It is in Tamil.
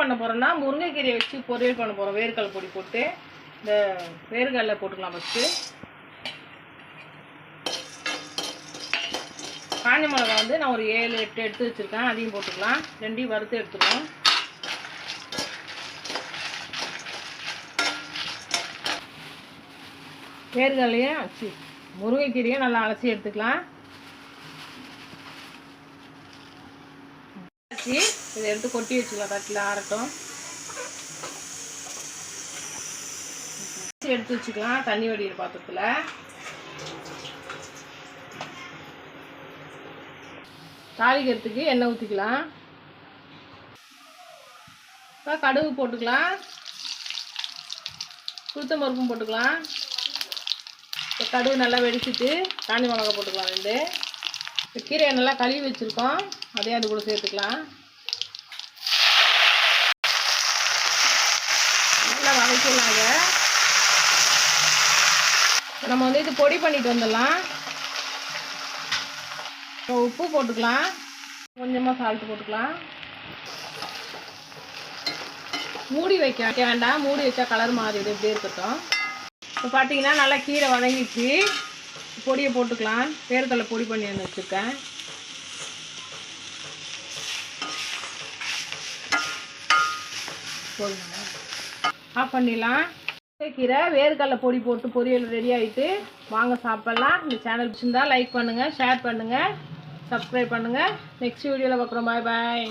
பண்ண போகிறோம்னா முருங்கைக்கீரையை வச்சு பொரியல் பண்ண போகிறோம் வேர்க்கடலை பொடி போட்டு. இந்த வேர்க்கடலை போட்டுக்கலாம் ஃபஸ்ட்டு காஞ்ச மிளகா வந்து நான் ஒரு ஏழு எட்டு எடுத்து வச்சுருக்கேன். அதையும் போட்டுக்கலாம். ரெண்டையும் வறுத்து எடுத்துக்கலாம் வேர்கடலையும் முருங்கைக்கீரையும் நல்லா அலசி எடுத்துக்கலாம். அலசி இதை எடுத்து கொட்டி வச்சுக்கலாம் தட்டில் ஆறட்டும். எடுத்து வச்சுக்கலாம் தண்ணி வடிகிற பாத்திரத்தில். தாளிக்கிறதுக்கு எண்ணெய் ஊற்றிக்கலாம் இப்போ கடுகு போட்டுக்கலாம். சுத்தம் பருப்பும் போட்டுக்கலாம். இப்போ கடுகு நல்லா வெடிச்சிட்டு காஞ்சி மிளகா போட்டுக்கலாம் ரெண்டு. இப்போ கீரையை நல்லா கழுவி வச்சுருக்கோம். அதையும் அது கூட சேர்த்துக்கலாம். நல்லா நம்ம வந்து இது பொடி பண்ணிட்டு வந்துடலாம். இப்போ உப்பு போட்டுக்கலாம். கொஞ்சமாக சால்ட்டு போட்டுக்கலாம். மூடி வைக்க வைக்க வேண்டாம். மூடி வச்சா கலர் மாறிடுது இப்படியே இருக்கட்டும். இப்போ பார்த்தீங்கன்னா நல்லா கீரை வதங்கிச்சு பொடியை போட்டுக்கலாம். வேர்க்கடலை பொடி பண்ணி வந்து வச்சுருக்கேன். போதுங்களா ஆஃப் பண்ணிடலாம். கீரை வேர்க்கடலை பொடி போட்டு பொரியல் ரெடி ஆகிட்டு வாங்க சாப்பிட்லாம். இந்த சேனல் பிடிச்சிருந்தா லைக் பண்ணுங்கள் ஷேர் பண்ணுங்கள் சப்ஸ்கிரைப் பண்ணுங்கள் நெக்ஸ்ட் வீடியோவில் பார்க்குறோம். பாய் பாய்